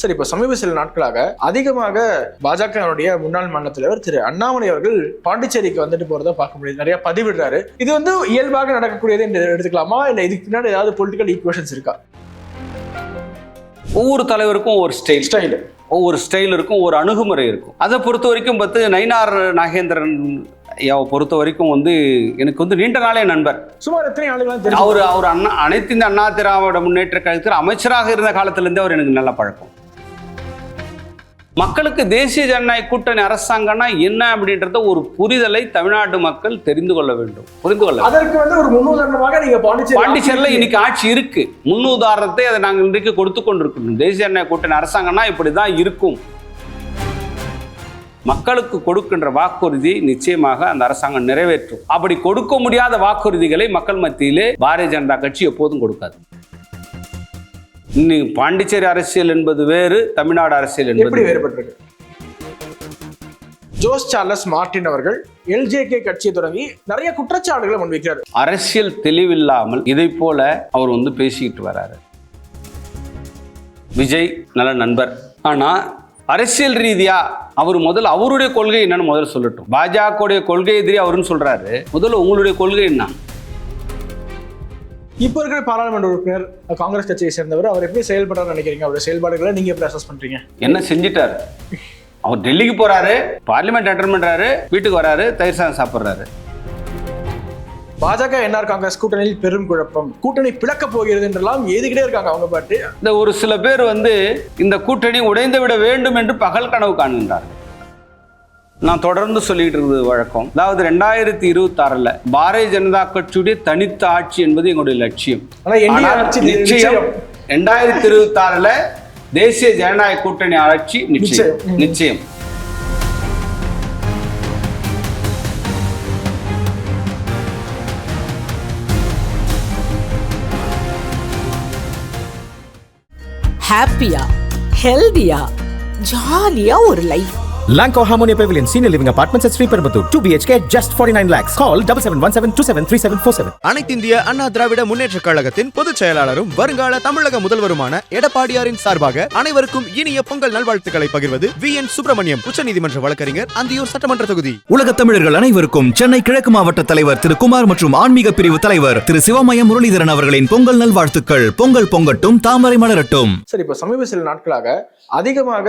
சரி இப்போ சமீப சில நாட்களாக அதிகமாக பாஜகவினுடைய முன்னாள் மாநில தலைவர் திரு அண்ணாமலை அவர்கள் பாண்டிச்சேரிக்கு வந்துட்டு போறத பார்க்க முடியுது. நிறைய பதிவிடுறாரு. இது வந்து இயல்பாக நடக்கக்கூடியது என்று எடுத்துக்கலாமா? இல்ல இதுக்கு பின்னாடி ஏதாவது பொலிட்டிக்கல் ஈக்குவேஷன்ஸ் இருக்கா? ஒவ்வொரு தலைவருக்கும் ஒரு ஸ்டைல் ஸ்டைல் ஒவ்வொரு ஸ்டைல் இருக்கும் ஒரு அணுகுமுறை இருக்கும். அதை பொறுத்த வரைக்கும் பார்த்து நயினார் நாகேந்திரன் ஐயாவை பொறுத்த வரைக்கும் வந்து எனக்கு வந்து நீண்ட நாளே நண்பர். சுமார் எத்தனை அவர் அவர் அண்ணா அனைத்து இந்த அண்ணா திராவிட முன்னேற்ற கழகத்தில் அமைச்சராக இருந்த காலத்திலேருந்தே அவர் எனக்கு நல்ல பழக்கம். மக்களுக்கு தேசிய ஜனநாயக கூட்டணி அரசாங்கம்னா என்ன அப்படின்றத ஒரு புரிதலை தமிழ்நாட்டு மக்கள் தெரிந்து கொள்ள வேண்டும். புரிந்து கொள்ள. அதற்கு வந்து ஒரு முன்னுதாரணமாக நீங்க பாண்டிச்சேரி பாண்டிச்சேரியில் இன்னைக்கு ஆட்சி இருக்கு. முன்னுதாரணத்தை அதை நாங்கள் இன்றைக்கு கொடுத்து கொண்டிருக்கணும் தேசிய ஜனநாயக கூட்டணி அரசாங்கம்னா இப்படிதான் இருக்கும். மக்களுக்கு கொடுக்கின்ற வாக்குறுதியை நிச்சயமாக அந்த அரசாங்கம் நிறைவேற்றும். அப்படி கொடுக்க முடியாத வாக்குறுதிகளை மக்கள் மத்தியிலே பாரதிய ஜனதா கட்சி எப்போதும் கொடுக்காது. இன்னைக்கு பாண்டிச்சேரி அரசியல் என்பது வேறு தமிழ்நாடு அரசியல் என்பது. வேறுபட்டிருக்கு ஜோஸ் சார்லஸ் மார்டின் அவர்கள் எல்ஜேகே கட்சியை தொடங்கி நிறைய குற்றச்சாட்டுகளை முன்வைக்கிறார். அரசியல் தெளிவில்லாமல் இதை போல அவர் வந்து பேசிக்கிட்டு வராரு. விஜய் நல்ல நண்பர். ஆனா அரசியல் ரீதியா அவர் முதல்ல அவருடைய கொள்கை என்னன்னு முதல்ல சொல்லட்டும். பாஜகவுடைய கொள்கை எதிரி அவருன்னு சொல்றாரு. முதல்ல உங்களுடைய கொள்கை என்ன? இப்போ இருக்கிற பாராளுமன்ற உறுப்பினர் காங்கிரஸ் கட்சியை சேர்ந்தவர் அவர் எப்படி செயல்படுறாரு நினைக்கிறீங்க? அவருடைய செயல்பாடுகளை நீங்க எப்படி அசஸ் பண்றீங்க? என்ன செஞ்சிட்டாரு? அவர் டெல்லிக்கு போறாரு பார்லிமெண்ட் அட்டன் பண்றாரு வீட்டுக்கு வராரு தயிர் சாதம் சாப்பிட்றாரு. பாஜக என்ஆர் காங்கிரஸ் கூட்டணியில் பெரும் குழப்பம். கூட்டணி பிளக்க போகிறது என்றெல்லாம் எழுதிக்கிட்டே இருக்காங்க அவங்க பாட்டு? இந்த ஒரு சில பேர் வந்து இந்த கூட்டணி உடைந்து விட வேண்டும் என்று பகல் கனவு காண்கின்றார்கள். நான் தொடர்ந்து சொல்லிட்டு இருக்கிறது வழக்கம். அதாவது ரெண்டாயிரத்தி இருபத்தி ஆறுல பாரதிய ஜனதா கட்சியுடைய தனித்த ஆட்சி என்பது எங்களுடைய லட்சியம். நிச்சயம். ரெண்டாயிரத்தி இருபத்தி ஆறுல தேசிய ஜனநாயக கூட்டணி ஆட்சி நிச்சயம். நிச்சயம். ஹாப்பியா ஹெல்தியா ஜாலியா ஒரு life Lanco Harmonia Pavilion Senior Living Apartments at Sriperambatoor. 2 BHK just 49 lakhs. Call 7717273747. அனைத்திந்திய அண்ணா திராவிட முன்னேற்ற கழகத்தின் பொதுச் செயலாளரும் வருங்கால தமிழக முதல்வருமான எடப்பாடியாரின் சார்பாக அனைவருக்கும் இனிய பொங்கல் நல்வாழ்த்துக்களை பகிர்வது வி என் சுப்பிரமணியம் உச்சநீதிமன்ற வழக்கறிஞர் அந்தியூர் சட்டமன்ற தொகுதி உலகத் தமிழர்கள் அனைவருக்கும் சென்னை கிழக்கு மாவட்ட தலைவர் திரு குமார் மற்றும் ஆன்மீக பிரிவு தலைவர் திரு சிவமயம் முரளிதரன் அவர்களின் பொங்கல் நல்வாழ்த்துக்கள் பொங்கல் பொங்கட்டும் தாமரை மலரட்டும் சரி இப்போ சமீப சில நாட்களாக அதிகமாக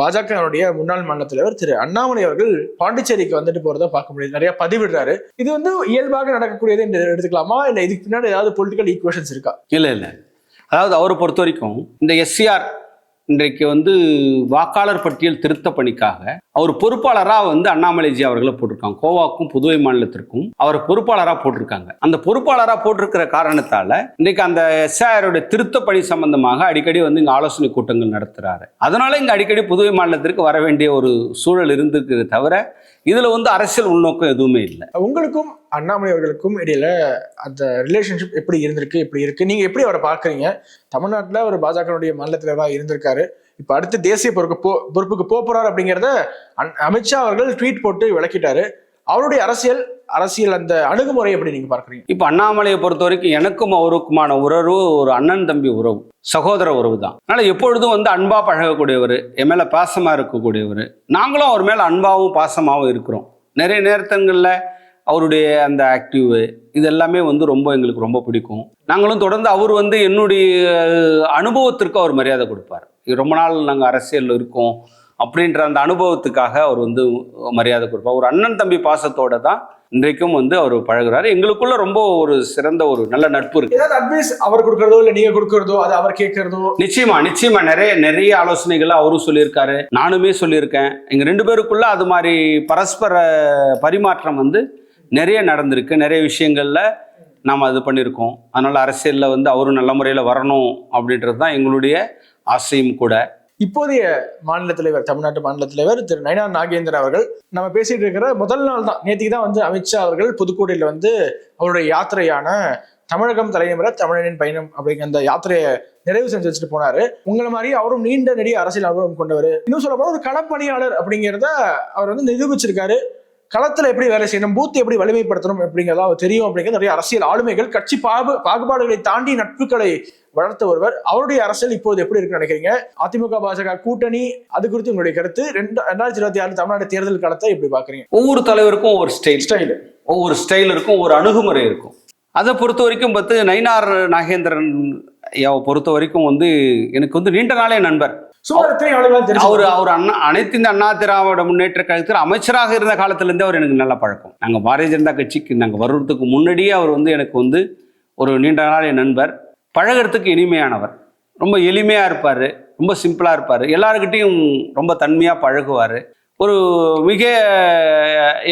பாஜகவினுடைய முன்னாள் மாநில தலைவர் திரு அண்ணாமலை அவர்கள் பாண்டிச்சேரிக்கு வந்துட்டு போறதா பார்க்க முடியுது. நிறைய பதிவிடுறாரு. இது வந்து இயல்பாக நடக்கக்கூடியது என்று எடுத்துக்கலாமா? இல்ல இதுக்கு பின்னாடி ஏதாவது பொலிட்டிக்கல் ஈக்குவேஷன்ஸ் இருக்கா? இல்ல இல்லை. அதாவது அவரை பொறுத்த வரைக்கும் இந்த எஸ்சிஆர் இன்றைக்கு வந்து வாக்காளர் பட்டியல் திருத்த பணிக்காக அவர் பொறுப்பாளராக வந்து அண்ணாமலைஜி அவர்களை போட்டிருக்காங்க. கோவாக்கும் புதுவை மாநிலத்திற்கும் அவர் பொறுப்பாளராக போட்டிருக்காங்க. அந்த பொறுப்பாளராக போட்டிருக்கிற காரணத்தால இன்றைக்கு அந்த எஸ்ஐஆருடைய திருத்த பணி சம்பந்தமாக அடிக்கடி வந்து இங்கே ஆலோசனை கூட்டங்கள் நடத்துகிறாரு அதனால இங்கே அடிக்கடி புதுவை மாநிலத்திற்கு வர வேண்டிய ஒரு சூழல் இருந்திருக்கிறது தவிர இதில் வந்து அரசியல் உள்நோக்கம் எதுவுமே இல்லை. உங்களுக்கும் அண்ணாமலை அவர்களுக்கும் இடையில அந்த ரிலேஷன்ஷிப் எப்படி இருந்திருக்கு எப்படி இருக்கு? நீங்க எப்படி அவரை பாக்குறீங்க தமிழ்நாட்டுல அவர் பாஜகனுடைய மாநில தலைவராக இருந்திருக்காரு. இப்ப அடுத்து தேசிய பொறுப்பு போ பொறுப்புக்கு போக போறாரு அப்படிங்கிறத அமித்ஷா அவர்கள் ட்வீட் போட்டு விளக்கிட்டாரு. அவருடைய அரசியல் அரசியல் அந்த அணுகுமுறை எப்படி நீங்க பார்க்குறீங்க? இப்போ அண்ணாமலையை பொறுத்த வரைக்கும் எனக்கும் அவருக்குமான உறவு ஒரு அண்ணன் தம்பி உறவு சகோதர உறவு தான். அதனால் எப்பொழுதும் வந்து அன்பா பழகக்கூடியவர் என் மேல பாசமா இருக்கக்கூடியவர் நாங்களும் அவர் மேல அன்பாவும் பாசமாகவும் இருக்கிறோம். நிறைய நேரத்தங்களில் அவருடைய அந்த ஆக்டிவ் இது எல்லாமே வந்து ரொம்ப எங்களுக்கு ரொம்ப பிடிக்கும். நாங்களும் தொடர்ந்து அவர் வந்து என்னுடைய அனுபவத்திற்கு அவர் மரியாதை கொடுப்பார். ரொம்ப நாள் நாங்கள் அரசியலில் இருக்கோம் அப்படின்ற அந்த அனுபவத்துக்காக அவர் வந்து மரியாதை கொடுப்பார். ஒரு அண்ணன் தம்பி பாசத்தோட தான் இன்றைக்கும் வந்து அவர் பழகுறாரு. எங்களுக்குள்ள ரொம்ப ஒரு சிறந்த ஒரு நல்ல நட்பு இருக்கு. ஏதாவது அட்வைஸ் அவர் கொடுக்கறதோ இல்ல நீங்க கொடுக்கறதோ அது அவர் கேட்கறதோ? நிச்சயமா நிச்சயமா. நிறைய நிறைய ஆலோசனைகளை அவரும் சொல்லியிருக்காரு. நானுமே சொல்லியிருக்கேன். எங்க ரெண்டு பேருக்குள்ள அது மாதிரி பரஸ்பர பரிமாற்றம் வந்து நிறைய நடந்திருக்கு. நிறைய விஷயங்களில் நாம் அது பண்ணியிருக்கோம் அதனால் அரசியலில் வந்து அவரும் நல்ல முறையில் வரணும் அப்படின்றது தான் எங்களுடைய ஆசையும் கூட. இப்போதைய மாநில தலைவர் தமிழ்நாட்டு மாநில தலைவர் திரு நயனார் நாகேந்திரன் அவர்கள் நம்ம பேசிட்டு இருக்கிற முதல் நாள் தான். நேற்றுக்கு தான் வந்து அமித்ஷா அவர்கள் புதுக்கோட்டையில் வந்து அவருடைய யாத்திரையான தமிழகம் தலைமுறை தமிழனின் பயணம் அப்படிங்கிற அந்த யாத்திரையை நிறைவு செஞ்சு வச்சுட்டு போனாரு. உங்களை மாதிரி அவரும் நீண்ட நெடிய அரசியல் அனுபவம் கொண்டவர். இன்னும் சொல்ல போனால் ஒரு களப்பணியாளர் அப்படிங்கிறத அவர் வந்து நிரூபிச்சிருக்காரு. களத்துல எப்படி வேலை செய்யணும் பூத் எப்படி வலிமைப்படுத்தணும் அப்படிங்கிறதா தெரியும் அப்படிங்கிற நிறைய அரசியல் ஆளுமைகள் கட்சி பாகு பாகுபாடுகளை தாண்டி நட்புகளை வளர்த்த ஒருவர். அவருடைய அரசியல் இப்போது எப்படி இருக்குன்னு நினைக்கிறீங்க? அதிமுக பாஜக கூட்டணி அது குறித்து உங்களுடைய கருத்து? ரெண்டு ரெண்டாயிரத்தி இருபத்தி ஆறு தமிழ்நாடு தேர்தல் காலத்தை எப்படி பாக்குறீங்க ஒவ்வொரு தலைவருக்கும் ஒவ்வொரு ஸ்டைல் ஸ்டைல் ஒவ்வொரு ஸ்டைல் இருக்கும் ஒரு அணுகுமுறை இருக்கும். அதை பொறுத்த வரைக்கும் பார்த்து நயினார் நாகேந்திரன் பொறுத்த வரைக்கும் வந்து எனக்கு வந்து நீண்ட நாளே நண்பர். சுமார் எத்தனை அவர் அவர் அண்ணா அனைத்து இந்த அண்ணா திராவிட முன்னேற்ற கழகத்தில் அமைச்சராக இருந்த காலத்திலேருந்தே அவர் எனக்கு நல்ல பழக்கம். நாங்கள் பாரதிய ஜனதா கட்சிக்கு நாங்கள் வருவதுக்கு முன்னாடியே அவர் வந்து எனக்கு வந்து ஒரு நீண்ட நாள் என் நண்பர். பழகுறதுக்கு இனிமையானவர். ரொம்ப எளிமையாக இருப்பார் ரொம்ப சிம்பிளாக இருப்பார். எல்லாருக்கிட்டையும் ரொம்ப தன்மையாக பழகுவார். ஒரு மிக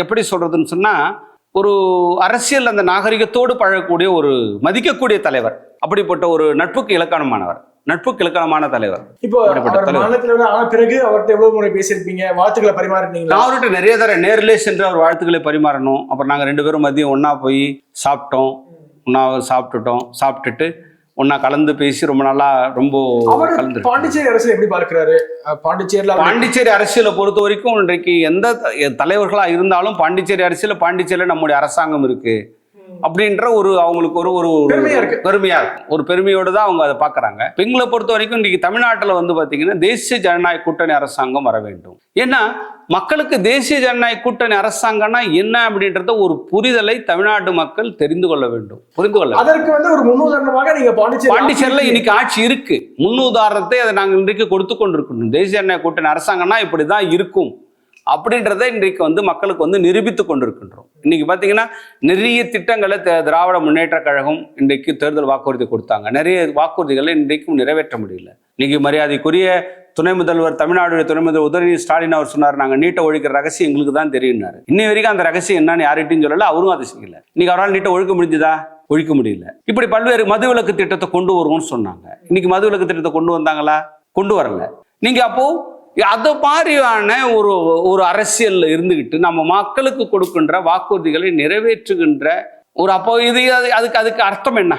எப்படி சொல்கிறதுன்னு சொன்னால் ஒரு அரசியல் அந்த நாகரிகத்தோடு பழகக்கூடிய ஒரு மதிக்கக்கூடிய தலைவர். அப்படிப்பட்ட ஒரு நட்புக்கு இலக்கணமானவர். நட்புக்கு இலக்கணமான தலைவர். இப்போ பிறகு அவர்கிட்ட எவ்வளவு முறை பேசியிருப்பீங்க? வாழ்த்துக்களை பரிமாறினீங்களா நான் அவர்கிட்ட நிறைய தர நேரிலே சென்று அவர் வாழ்த்துக்களை பரிமாறணும். அப்புறம் நாங்கள் ரெண்டு பேரும் மதியம் ஒன்றா போய் சாப்பிட்டோம். ஒன்றா சாப்பிட்டுட்டோம். சாப்பிட்டுட்டு ஒன்றா கலந்து பேசி ரொம்ப நாளா ரொம்ப கலந்து பாண்டிச்சேரி அரசியல் எப்படி பார்க்கிறாரு? பாண்டிச்சேரியில பாண்டிச்சேரி அரசியலை பொறுத்த வரைக்கும் இன்றைக்கு எந்த தலைவர்களா இருந்தாலும் பாண்டிச்சேரி அரசியல பாண்டிச்சேரியில நம்முடைய அரசாங்கம் இருக்கு. அப்படின்ற ஒரு அவங்களுக்கு ஒரு ஒரு ஒரு பெருமையா இருக்கு. பெருமையா இருக்கும் ஒரு பெருமையோட தான் அவங்க அதை பாக்குறாங்க இப்ப எங்களை பொறுத்த வரைக்கும் இன்னைக்கு தமிழ்நாட்டுல வந்து பாத்தீங்கன்னா தேசிய ஜனநாயக கூட்டணி அரசாங்கம் வர வேண்டும். ஏன்னா மக்களுக்கு தேசிய ஜனநாயக கூட்டணி அரசாங்கம்னா என்ன அப்படின்றத ஒரு புரிதலை தமிழ்நாட்டு மக்கள் தெரிந்து கொள்ள வேண்டும். புரிந்து கொள்ள. அதற்கு வந்து ஒரு முன்னுதாரணமாக நீங்க பாண்டிச்சேரி பாண்டிச்சேரியில் இன்னைக்கு ஆட்சி இருக்கு. முன்னுதாரணத்தை அதை நாங்கள் இன்றைக்கு கொடுத்து கொண்டிருக்கணும் தேசிய ஜனநாயக கூட்டணி அரசாங்கம்னா இப்படிதான் இருக்கும். அப்படின்றத இன்றைக்கு வந்து மக்களுக்கு வந்து நிரூபித்து கொண்டிருக்கின்றோம். இன்னைக்கு பார்த்தீங்கன்னா நிறைய திட்டங்களை த- திராவிட முன்னேற்ற கழகம் இன்றைக்கு தேர்தல் வாக்குறுதி கொடுத்தாங்க. நிறைய வாக்குறுதிகளை இன்றைக்கும் நிறைவேற்ற முடியல. இன்னைக்கு மரியாதைக்குரிய துணை முதல்வர் தமிழ்நாடு துணை முதல்வர் உதயநிதி ஸ்டாலின் அவர் சொன்னார் நாங்கள் நீட்டை ஒழிக்கிற ரகசியம் எங்களுக்கு தான் தெரியும்னாரு. இன்னை வரைக்கும் அந்த ரகசியம் என்னன்னு யார்கிட்டையும் சொல்லல அவரும் அதை செய்யல. இன்னைக்கு அவரால் நீட்டை ஒழிக்க முடிஞ்சுதா? ஒழிக்க முடியல. இப்படி பல்வேறு மதுவிலக்கு திட்டத்தை கொண்டு வருவோம்னு சொன்னாங்க. இன்னைக்கு மதுவிலக்கு திட்டத்தை கொண்டு வந்தாங்களா? கொண்டு வரல. நீங்க அப்போ அது மாதிரியான ஒரு ஒரு அரசியல்ல இருந்துகிட்டு நம்ம மக்களுக்கு கொடுக்கின்ற வாக்குறுதிகளை நிறைவேற்றுகின்ற ஒரு அப்போ இது அதுக்கு அதுக்கு அர்த்தம் என்ன?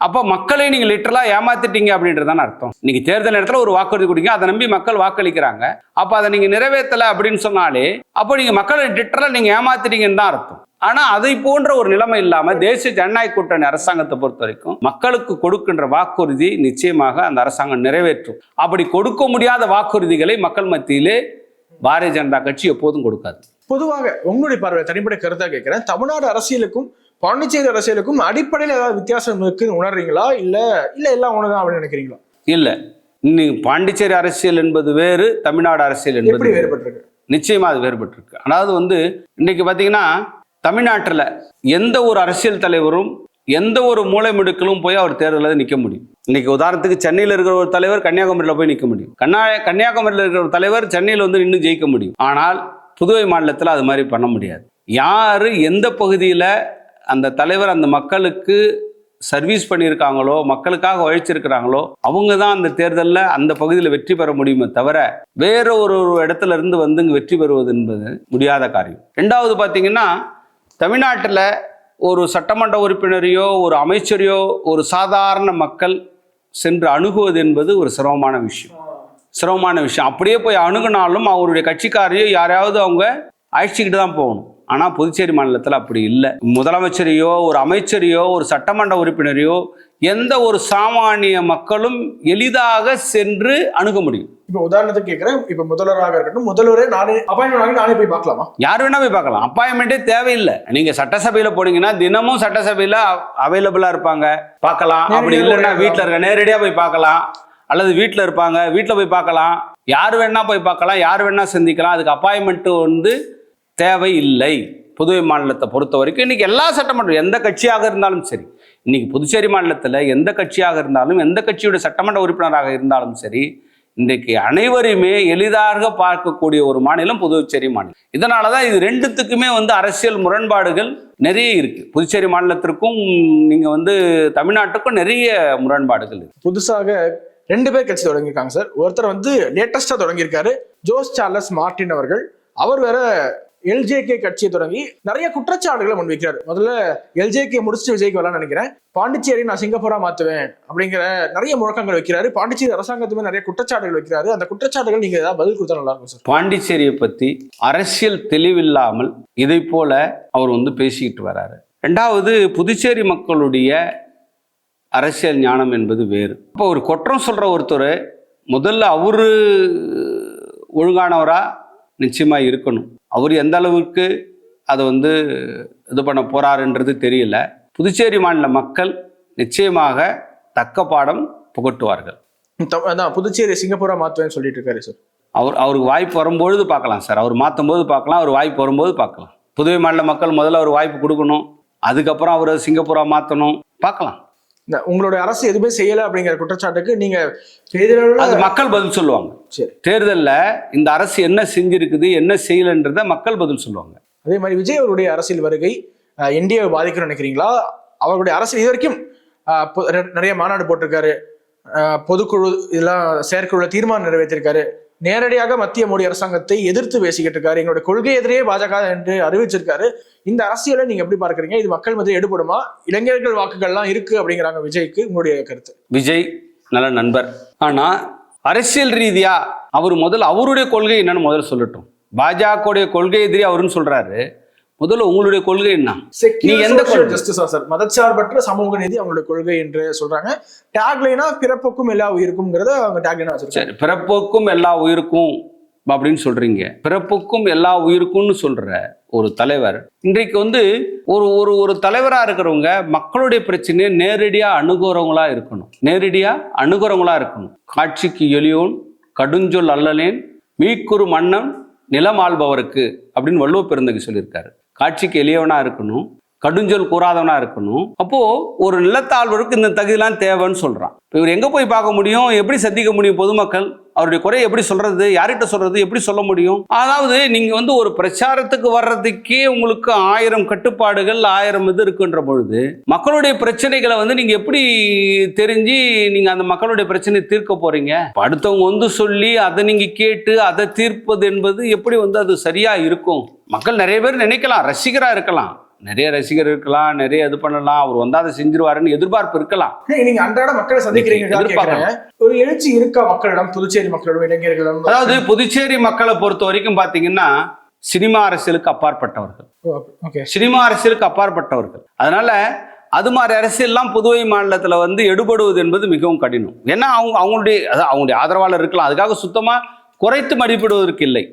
அப்போ மக்களை நீங்க லிட்டரலாக ஏமாத்திட்டீங்க அப்படின்றதான அர்த்தம். நீங்கள் தேர்தல் நேரத்தில் ஒரு வாக்குறுதி கொடுங்க அதை நம்பி மக்கள் வாக்களிக்கிறாங்க. அப்போ அதை நீங்கள் நிறைவேற்றலை அப்படின்னு சொன்னாலே அப்போ நீங்க மக்களை லிட்டரலாக நீங்க ஏமாத்திட்டீங்கன்னு தான் அர்த்தம். ஆனா அதை போன்ற ஒரு நிலைமை இல்லாம தேசிய ஜனநாயக கூட்டணி அரசாங்கத்தை பொறுத்த வரைக்கும் மக்களுக்கு கொடுக்கின்ற வாக்குறுதி நிச்சயமாக அந்த அரசாங்கம் நிறைவேற்றும். அப்படி கொடுக்க முடியாத வாக்குறுதிகளை மக்கள் மத்தியிலே பாரதிய ஜனதா கட்சி எப்போதும் கொடுக்காது. பொதுவாக உங்களுடைய பார்வை தனிப்பட்ட கருத்தா கேட்கிறேன். தமிழ்நாடு அரசியலுக்கும் பாண்டிச்சேரி அரசியலுக்கும் அடிப்படையில் ஏதாவது வித்தியாசம் இருக்குன்னு உணர்றீங்களா? இல்ல இல்ல எல்லாம் ஒண்ணுதான் அப்படின்னு நினைக்கிறீங்களா? இல்ல. இன்னைக்கு பாண்டிச்சேரி அரசியல் என்பது வேறு தமிழ்நாடு அரசியல் என்பது. வேறுபட்டிருக்கு? நிச்சயமா அது வேறுபட்டிருக்கு. அதாவது வந்து இன்னைக்கு பார்த்தீங்கன்னா தமிழ்நாட்டில் எந்த ஒரு அரசியல் தலைவரும் எந்த ஒரு மூலை முடுக்கலும் போய் அவர் தேர்தலில் நிற்க முடியும். இன்னைக்கு உதாரணத்துக்கு சென்னையில் இருக்கிற ஒரு தலைவர் கன்னியாகுமரியில் போய் நிற்க முடியும். கண்ணா கன்னியாகுமரியில் இருக்கிற ஒரு தலைவர் சென்னையில் வந்து நின்று ஜெயிக்க முடியும். ஆனால் புதுவை மாநிலத்தில் அது மாதிரி பண்ண முடியாது. யார் எந்த பகுதியில் அந்த தலைவர் அந்த மக்களுக்கு சர்வீஸ் பண்ணியிருக்காங்களோ மக்களுக்காக உழைச்சிருக்கிறாங்களோ அவங்க தான் அந்த தேர்தலில் அந்த பகுதியில் வெற்றி பெற முடியுமே தவிர வேற ஒரு ஒரு இடத்துல இருந்து வந்து இங்கே வெற்றி பெறுவது என்பது முடியாத காரியம். ரெண்டாவது பார்த்தீங்கன்னா தமிழ்நாட்டில் ஒரு சட்டமன்ற உறுப்பினரையோ ஒரு அமைச்சரையோ ஒரு சாதாரண மக்கள் சென்று அணுகுவது என்பது ஒரு சிரமமான விஷயம். சிரமமான விஷயம். அப்படியே போய் அணுகுனாலும் அவருடைய கட்சிக்காரையோ யாரையாவது அவங்க அழைச்சிக்கிட்டு தான் போகணும். ஆனால் புதுச்சேரி மாநிலத்தில் அப்படி இல்லை. முதலமைச்சரையோ ஒரு அமைச்சரையோ ஒரு சட்டமன்ற உறுப்பினரையோ எந்த ஒரு சாமானிய மக்களும் எளிதாக சென்று அணுக முடியும். இப்ப உதாரணத்துக்கு கேட்கிறேன் இப்ப முதல்வராக இருக்கட்டும் முதல்வரே நானே அப்பாயின்மெண்ட் வாங்கி நானே போய் பார்க்கலாமா? யார் வேணா போய் பார்க்கலாம். அப்பாயின்மெண்ட்டே தேவையில்லை. நீங்க சட்டசபையில போனீங்கன்னா தினமும் சட்டசபையில அவைலபிளா இருப்பாங்க. பார்க்கலாம். அப்படி இல்லைன்னா வீட்டில் இருக்க நேரடியா போய் பார்க்கலாம். அல்லது வீட்டில் இருப்பாங்க. வீட்டில் போய் பார்க்கலாம். யார் வேணா போய் பார்க்கலாம். யார் வேணா சந்திக்கலாம். அதுக்கு அப்பாயின்மெண்ட் வந்து தேவை இல்லை புதுவை மாநிலத்தை பொறுத்த வரைக்கும் இன்னைக்கு எல்லா சட்டமன்றம் எந்த கட்சியாக இருந்தாலும் சரி இன்னைக்கு புதுச்சேரி மாநிலத்தில் எந்த கட்சியாக இருந்தாலும் எந்த கட்சியுடைய சட்டமன்ற உறுப்பினராக இருந்தாலும் சரி இன்றைக்கு அனைவரையுமே எளிதாக பார்க்கக்கூடிய ஒரு மாநிலம் புதுச்சேரி மாநிலம். இதனால தான் இது ரெண்டுத்துக்குமே வந்து அரசியல் முரண்பாடுகள் நிறைய இருக்கு. புதுச்சேரி மாநிலத்திற்கும் நீங்கள் வந்து தமிழ்நாட்டுக்கும் நிறைய முரண்பாடுகள் இருக்கு. புதுசாக ரெண்டு பேர் கட்சி தொடங்கியிருக்காங்க சார். ஒருத்தர் வந்து லேட்டஸ்டாக தொடங்கியிருக்காரு. ஜோஸ் சார்லஸ் மார்டின் அவர்கள். அவர் வேற எல்ஜேகே கட்சியை தொடங்கி நிறைய குற்றச்சாட்டுகளை முன்வைக்கிறார். முதல்ல எல்ஜேகே முடிச்சுட்டு விஜய்க்கு வரலாம்னு நினைக்கிறேன். பாண்டிச்சேரி நான் சிங்கப்பூரா மாத்துவேன் அப்படிங்கிற நிறைய முழக்கங்கள் வைக்கிறாரு. பாண்டிச்சேரி அரசாங்கத்துமே நிறைய குற்றச்சாட்டுகள் வைக்கிறாரு. அந்த குற்றச்சாட்டுகள் நீங்க ஏதாவது பதில் கொடுத்தா நல்லா இருக்கும் சார். பாண்டிச்சேரியை பற்றி அரசியல் தெளிவில்லாமல் இதை போல அவர் வந்து பேசிக்கிட்டு வராரு. ரெண்டாவது புதுச்சேரி மக்களுடைய அரசியல் ஞானம் என்பது வேறு. இப்போ ஒரு குற்றம் சொல்கிற ஒருத்தர் முதல்ல அவரு ஒழுங்கானவரா நிச்சயமாக இருக்கணும். அவர் எந்த அளவுக்கு அதை வந்து இது பண்ண போறாருன்றது தெரியல. புதுச்சேரி மாநில மக்கள் நிச்சயமாக தக்க பாடம் புகட்டுவார்கள். அதான் புதுச்சேரி சிங்கப்பூரா மாத்துவேன்னு சொல்லிட்டு இருக்காரு சார். அவர் அவருக்கு வாய்ப்பு வரும்பொழுது பார்க்கலாம் சார். அவர் மாற்றும் போது பார்க்கலாம் அவர் வாய்ப்பு வரும்போது பார்க்கலாம். புதுவை மாநில மக்கள் முதல்ல அவர் வாய்ப்பு கொடுக்கணும் அதுக்கப்புறம் அவர் சிங்கப்பூரா மாற்றணும் பார்க்கலாம். இந்த உங்களுடைய அரசு எதுவுமே செய்யல அப்படிங்கிற குற்றச்சாட்டுக்கு நீங்க அது மக்கள் பதில் சொல்லுவாங்க. சரி. தேர்தலில் இந்த அரசு என்ன செஞ்சிருக்குது என்ன செய்யலைன்றத மக்கள் பதில் சொல்லுவாங்க. அதே மாதிரி விஜய் அவருடைய அரசியல் வருகை என்டிஏ பாதிக்கும்னு நினைக்கிறீங்களா? அவருடைய அரசியல் இது வரைக்கும் அஹ், பொ- ரெ- நிறைய மாநாடு போட்டிருக்காரு. பொதுக்குழு இதெல்லாம் செயற்குழுல தீர்மானம் நிறைவேற்றிருக்காரு. நேரடியாக மத்திய மோடி அரசாங்கத்தை எதிர்த்து பேசிக்கிட்டு இருக்காரு. எங்களுடைய கொள்கை எதிரே பாஜக என்று அறிவிச்சிருக்காரு. இந்த அரசியலை நீங்க எப்படி பார்க்குறீங்க? இது மக்கள் மத்தியில் எடுபடுமா? இளைஞர்கள் வாக்குகள்லாம் இருக்கு அப்படிங்கிறாங்க விஜய்க்கு. உங்களுடைய கருத்து. விஜய் நல்ல நண்பர். ஆனால் அரசியல் ரீதியா அவர் முதல்ல அவருடைய கொள்கை என்னன்னு முதல்ல சொல்லட்டும். பாஜகவுடைய கொள்கை எதிரி அவருன்னு சொல்றாரு. முதல்ல உங்களுடைய கொள்கை என்ன? நீ எந்த ஜஸ்டிஸ் சார் மதச்சார்பற்ற சமூக நீதி அவங்களுடைய கொள்கை என்று சொல்றாங்க. டேக்லைனா பிறப்புக்கும் எல்லா உயிருக்கும்ங்கிறத அவங்க டேக்லைனா வச்சிருக்காங்க. சரி பிறப்புக்கும் எல்லா உயிருக்கும் அப்படின்னு சொல்றீங்க. பிறப்புக்கும் எல்லா உயிருக்கும்னு சொல்ற ஒரு தலைவர் இன்றைக்கு வந்து ஒரு ஒரு ஒரு தலைவரா இருக்கிறவங்க மக்களுடைய பிரச்சனையை நேரடியா அணுகுறவங்களா இருக்கணும். நேரடியா அணுகுறவங்களா இருக்கணும். காட்சிக்கு எளியோன் கடுஞ்சொல் அல்லலேன் மீக்குறு மன்னன் நிலம் ஆள்பவருக்கு அப்படின்னு வள்ளுவ பெருந்தகை சொல்லியிருக்காரு. காட்சிக்கு எளியவனா இருக்கணும் கடுஞ்சொல் கூறாதவனா இருக்கணும். அப்போ ஒரு நிலத்தாழ்வருக்கு இந்த தகுதியெல்லாம் தேவைன்னு சொல்றான். இப்போ இவர் எங்க போய் பார்க்க முடியும்? எப்படி சந்திக்க முடியும் பொதுமக்கள்? அவருடைய குறையை எப்படி சொல்றது யார்கிட்ட சொல்றது எப்படி சொல்ல முடியும்? அதாவது நீங்க வந்து ஒரு பிரச்சாரத்துக்கு வர்றதுக்கே உங்களுக்கு ஆயிரம் கட்டுப்பாடுகள் ஆயிரம் இது இருக்குன்ற பொழுது மக்களுடைய பிரச்சனைகளை வந்து நீங்க எப்படி தெரிஞ்சு நீங்க அந்த மக்களுடைய பிரச்சனையை தீர்க்க போறீங்க? அடுத்தவங்க வந்து சொல்லி அதை நீங்க கேட்டு அதை தீர்ப்பது என்பது எப்படி வந்து அது சரியா இருக்கும்? மக்கள் நிறைய பேர் நினைக்கலாம் ரசிகரா இருக்கலாம். நிறைய ரசிகர் இருக்கலாம் நிறைய இது பண்ணலாம். அவர் வந்தா அதை செஞ்சிருவாருன்னு எதிர்பார்ப்பு இருக்கலாம். நீங்க அன்றாட மக்களை சந்திக்கிறீங்க. ஒரு எழுச்சி இருக்கா மக்களிடம் புதுச்சேரி மக்களிடம் இளைஞர்களிடம்? அதாவது புதுச்சேரி மக்களை பொறுத்த வரைக்கும் பாத்தீங்கன்னா சினிமா அரசியலுக்கு அப்பாற்பட்டவர்கள். சினிமா அரசியலுக்கு அப்பாற்பட்டவர்கள். அதனால அது மாதிரி அரசியல்லாம் புதுவை மாநிலத்தில் வந்து எடுபடுவது என்பது மிகவும் கடினம். ஏன்னா அவங்க அவங்களுடைய அதாவது அவங்களுடைய ஆதரவாளர் இருக்கலாம். அதுக்காக சுத்தமாக குறைத்து மதிப்பிடுவதற்கு இல்லை.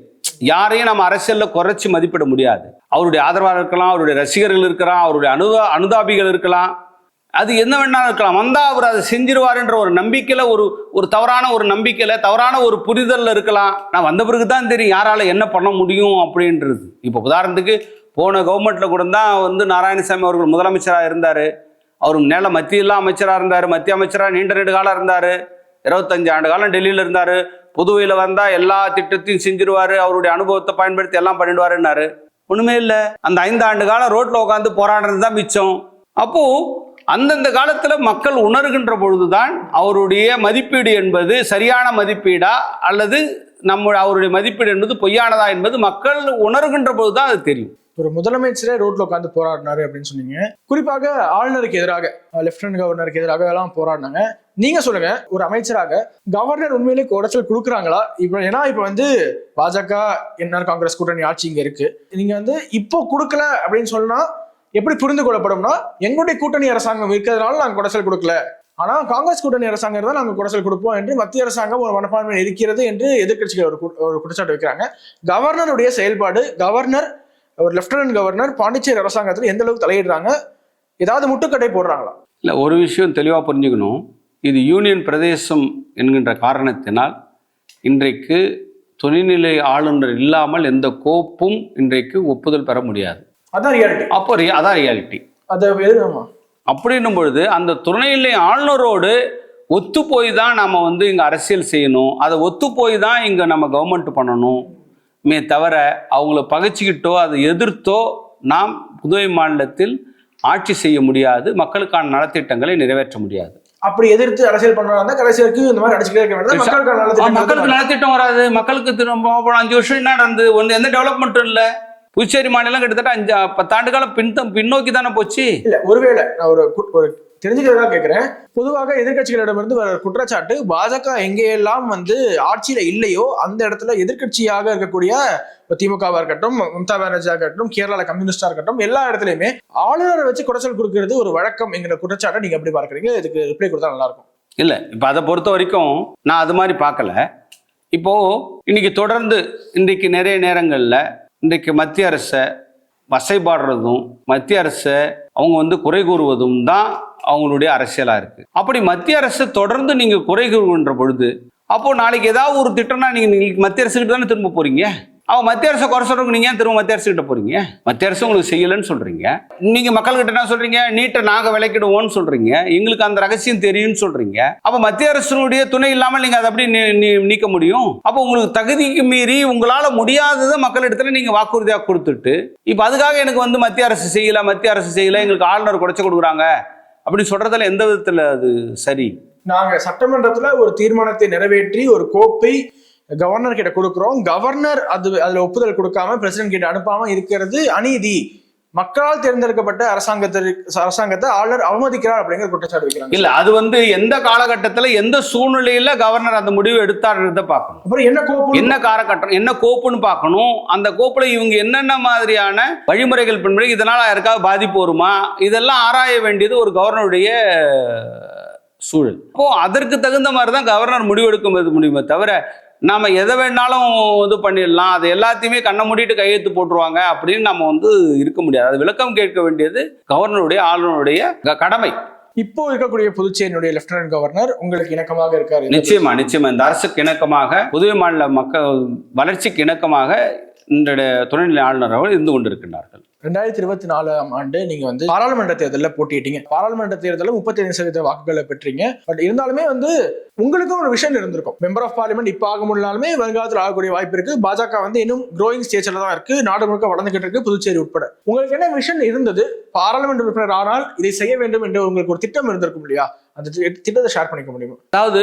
யாரையும் நம்ம அரசியலில் குறைச்சி மதிப்பிட முடியாது. அவருடைய ஆதரவாளர் இருக்கலாம் அவருடைய ரசிகர்கள் இருக்கலாம் அவருடைய அனுதா அனுதாபிகள் இருக்கலாம். அது என்ன வேணாலும் இருக்கலாம். வந்தால் அவர் அதை செஞ்சிருவாருன்ற ஒரு நம்பிக்கையில் ஒரு ஒரு தவறான ஒரு நம்பிக்கையில் தவறான ஒரு புரிதலில் இருக்கலாம். நான் வந்த பிறகு தான் தெரியும் யாரால் என்ன பண்ண முடியும் அப்படின்றது. இப்போ உதாரணத்துக்கு போன கவர்மெண்ட்டில் கூட தான் வந்து நாராயணசாமி அவர்கள் முதலமைச்சராக இருந்தார். அவர் மேலே மத்தியெல்லாம் அமைச்சராக இருந்தார். மத்திய அமைச்சராக நீண்ட நெடு காலம் இருந்தார். இருபத்தஞ்சு ஆண்டு காலம் டெல்லியில் இருந்தார். புதுவையில் வந்தால் எல்லா திட்டத்தையும் செஞ்சிருவார் அவருடைய அனுபவத்தை பயன்படுத்தி எல்லாம் பண்ணிடுவாருன்னாரு. ஒன்றுமே இல்லை. அந்த ஐந்து ஆண்டு காலம் ரோட்டில் உட்காந்து போராடுறது தான் மிச்சம். அப்போது அந்தந்த காலத்தில் மக்கள் உணர்கின்ற பொழுதுதான் அவருடைய மதிப்பீடு என்பது சரியான மதிப்பீடா? அல்லது நம்ம அவருடைய மதிப்பீடு என்பது பொய்யானதா என்பது மக்கள் உணர்கின்ற பொழுது தான் அது தெரியும். ஒரு முதலமைச்சரே ரோட்ல உட்காந்து போராடினாரு அப்படின்னு சொன்னீங்க. குறிப்பாக ஆளுநருக்கு எதிராக லெப்டினன்ட் கவர்னருக்கு எதிராக எல்லாம் போராடினாங்க. நீங்க சொல்லுங்க ஒரு அமைச்சராக கவர்னர் உண்மையிலே குடைச்சல் கொடுக்குறாங்களா? இப்போ ஏன்னா இப்போ வந்து பாஜக என்ஆர் காங்கிரஸ் கூட்டணி ஆட்சி இங்க இருக்கு. நீங்க வந்து இப்போ கொடுக்கல அப்படின்னு சொன்னா எப்படி புரிந்து கொள்ளப்படும்னா எங்களுடைய கூட்டணி அரசாங்கம் இருக்கிறதுனால நாங்க குடைச்சல் கொடுக்கல. ஆனா காங்கிரஸ் கூட்டணி அரசாங்கம் தான் நாங்க குடைச்சல் கொடுப்போம் என்று மத்திய அரசாங்கம் ஒரு மனப்பான்மை இருக்கிறது என்று எதிர்க்கட்சிகள் ஒரு ஒரு குற்றச்சாட்டு வைக்கிறாங்க. கவர்னருடைய செயல்பாடு கவர்னர் ஒரு லெப்டினன்ட் கவர்னர் பாண்டிச்சேரி அரசாங்கத்தில் எந்த அளவுக்கு தலையிடுறாங்க? ஏதாவது முட்டுக்கட்டை போடுறாங்களா? இல்லை ஒரு விஷயம் தெளிவாக புரிஞ்சுக்கணும். இது யூனியன் பிரதேசம் என்கின்ற காரணத்தினால் இன்றைக்கு துணைநிலை ஆளுநர் இல்லாமல் எந்த கோப்பும் இன்றைக்கு ஒப்புதல் பெற முடியாது. அதான் ரியாலிட்டி அப்போ அதான் ரியாலிட்டி அதை அப்படின்னும் பொழுது அந்த துணைநிலை ஆளுநரோடு ஒத்து போய் தான் நம்ம வந்து இங்கே அரசியல் செய்யணும். அதை ஒத்து போய் தான் இங்கே நம்ம கவர்மெண்ட் பண்ணணும். மே தவிர அவங்கள பகைச்சிக்கிட்டோ அதை எதிர்த்தோ நாம் புதுவை மாநிலத்தில் ஆட்சி செய்ய முடியாது. மக்களுக்கான நலத்திட்டங்களை நிறைவேற்ற முடியாது. அப்படி எதிர்த்து அரசியல் பண்றாங்க கடைசிக்கு இந்த மாதிரி அடிச்சுக்கிட்டே இருக்க வேண்டாம் மக்களுக்கான ஆ, நலத்திட்டங்கள் மக்களுக்கு நலத்திட்டம் வராது. மக்களுக்கு திரும்ப அஞ்சு வருஷம் என்ன நடந்தது? ஒன்று எந்த டெவலப்மெண்ட்டும் இல்லை. புதுச்சேரி மாநிலம் கிட்டத்தட்ட அஞ்சு பத்தாண்டு காலம் பின் பின்னோக்கி தானே போச்சு. இல்ல ஒருவேளை நான் ஒரு தெரிஞ்சுக்கிறதா கேட்கிறேன் பொதுவாக எதிர்கட்சிகளிடமிருந்து வர குற்றச்சாட்டு பாஜக எங்கேயெல்லாம் வந்து ஆட்சியில இல்லையோ அந்த இடத்துல எதிர்க்கட்சியாக இருக்கக்கூடிய திமுகவா இருக்கட்டும் மம்தா பானர்ஜியாக இருக்கட்டும் கேரளால கம்யூனிஸ்டா இருக்கட்டும் எல்லா இடத்துலயுமே ஆளுநரை வச்சு குடைச்சல் கொடுக்கறது ஒரு வழக்கம் என்கிற குற்றச்சாட்டை நீங்க எப்படி பார்க்குறீங்க? இதுக்கு ரிப்ளை கொடுத்தா நல்லா இருக்கும். இல்லை இப்போ அதை பொறுத்த வரைக்கும் நான் அது மாதிரி பார்க்கல. இப்போ இன்னைக்கு தொடர்ந்து இன்றைக்கு நிறைய நேரங்களில் இன்றைக்கு மத்திய அரசை வசைபாடுறதும் மத்திய அரசை அவங்க வந்து குறை கூறுவதும் தான் அவங்களுடைய அரசியலாக இருக்குது அப்படி மத்திய அரசு தொடர்ந்து நீங்கள் குறை கூறுகின்ற பொழுது அப்போது நாளைக்கு ஏதாவது ஒரு திட்டம்னா நீங்கள் மத்திய அரசுக்கிட்ட தானே திரும்ப போகிறீங்க அவன் மத்திய அரசை குறை சொல்கிறவங்க நீங்கள் ஏன் திரும்ப மத்திய அரசு கிட்ட மத்திய அரசு உங்களுக்கு செய்யலைன்னு சொல்கிறீங்க நீங்கள் மக்கள்கிட்ட என்ன சொல்கிறீங்க நீட்டை நாங்கள் விளக்கிடுவோம்னு சொல்கிறீங்க எங்களுக்கு அந்த ரகசியம் தெரியும்னு சொல்கிறீங்க அப்போ மத்திய அரசுடைய துணை இல்லாமல் நீங்கள் அதை அப்படி நீ- நீக்க முடியும்? அப்போ உங்களுக்கு தகுதிக்கு மீறி உங்களால் முடியாததை மக்களிடத்துல நீங்கள் வாக்குறுதியாக கொடுத்துட்டு இப்போ அதுக்காக எனக்கு வந்து மத்திய அரசு செய்யலை மத்திய அரசு செய்யலை எங்களுக்கு ஆளுநர் குறைச்சி கொடுக்குறாங்க. அப்படி சொல்றதுல எந்த விதத்துல அது சரி? நாங்க சட்டமன்றத்துல ஒரு தீர்மானத்தை நிறைவேற்றி ஒரு கோப்பை கவர்னர் கிட்ட கொடுக்குறோம். கவர்னர் அது அதுல ஒப்புதல் கொடுக்காம பிரசிடென்ட் கிட்ட அனுப்பாம இருக்கிறது அநீதி. மக்களால் தேர்ந்தெடுக்கப்பட்ட அரசாங்கத்திற்கு அரசாங்கத்தை ஆளுநர் அவமதிக்கிறார் அப்படிங்கிற குற்றச்சாட்டு வைக்கிறாங்க. இல்ல அது வந்து எந்த காலகட்டத்துல எந்த சூழ்நிலையில கவர்னர் அந்த முடிவு எடுத்தாருன்றதை பார்க்கணும். அப்புறம் என்ன கோப்பு? என்ன காலகட்டம் என்ன கோப்புன்னு பார்க்கணும். அந்த கோப்புல இவங்க என்னென்ன மாதிரியான வழிமுறைகள் பின்பற்றி இதனால யாருக்காவது பாதிப்பு வருமா? இதெல்லாம் ஆராய வேண்டியது ஒரு கவர்னருடைய சூழல். அப்போ அதற்கு தகுந்த மாதிரி தான் கவர்னர் முடிவெடுக்க முடியுமே தவிர நாம எதை வேணாலும் இது பண்ணிடலாம். அது எல்லாத்தையுமே கண்ணை மூடிட்டு கையெழுத்து போட்டுருவாங்க அப்படின்னு நம்ம வந்து இருக்க முடியாது. அது விளக்கம் கேட்க வேண்டியது கவர்னருடைய ஆளுநருடைய கடமை. இப்போ இருக்கக்கூடிய புதுச்சேரியினுடைய லெப்டினன்ட் கவர்னர் உங்களுக்கு இணக்கமாக இருக்காரு. நிச்சயமா நிச்சயமா. இந்த அரசுக்கு இணக்கமாக புதுவை மாநில மக்கள் வளர்ச்சிக்கு இணக்கமாக இந்த துணைநிலை ஆளுநர் அவர்கள் இருந்து கொண்டிருக்கின்றார்கள். ரெண்டாயிரத்தி இருபத்தி நாலாம் ஆண்டு நீங்க வந்து பாராளுமன்ற தேர்தலில் போட்டிட்டீங்க பாராளுமன்ற தேர்தலில் முப்பத்தி ஐந்து சதவீத வாக்குகளை பெற்றீங்க. பட் இருந்தாலுமே வந்து உங்களுக்கும் ஒரு விஷயம் இருந்திருக்கும். மெம்பர் ஆஃப் பார்லிமெண்ட் இப்போ ஆக முடியலாலுமே வருங்காலத்தில் ஆகக்கூடிய வாய்ப்பு இருக்கு. பாஜக வந்து இன்னும் க்ரோயிங் ஸ்டேஜில் தான் இருக்கு. நாடு முழுக்க வளர்ந்துகிட்டு இருக்கு புதுச்சேரி உட்பட. உங்களுக்கு என்ன விஷன் இருந்தது? பாராளுமன்ற உறுப்பினர் ஆனால் இதை செய்ய வேண்டும் என்று உங்களுக்கு ஒரு திட்டம் இருந்திருக்கும் இல்லையா? அந்த திட்டத்தை ஷேர் பண்ணிக்க முடியும்? அதாவது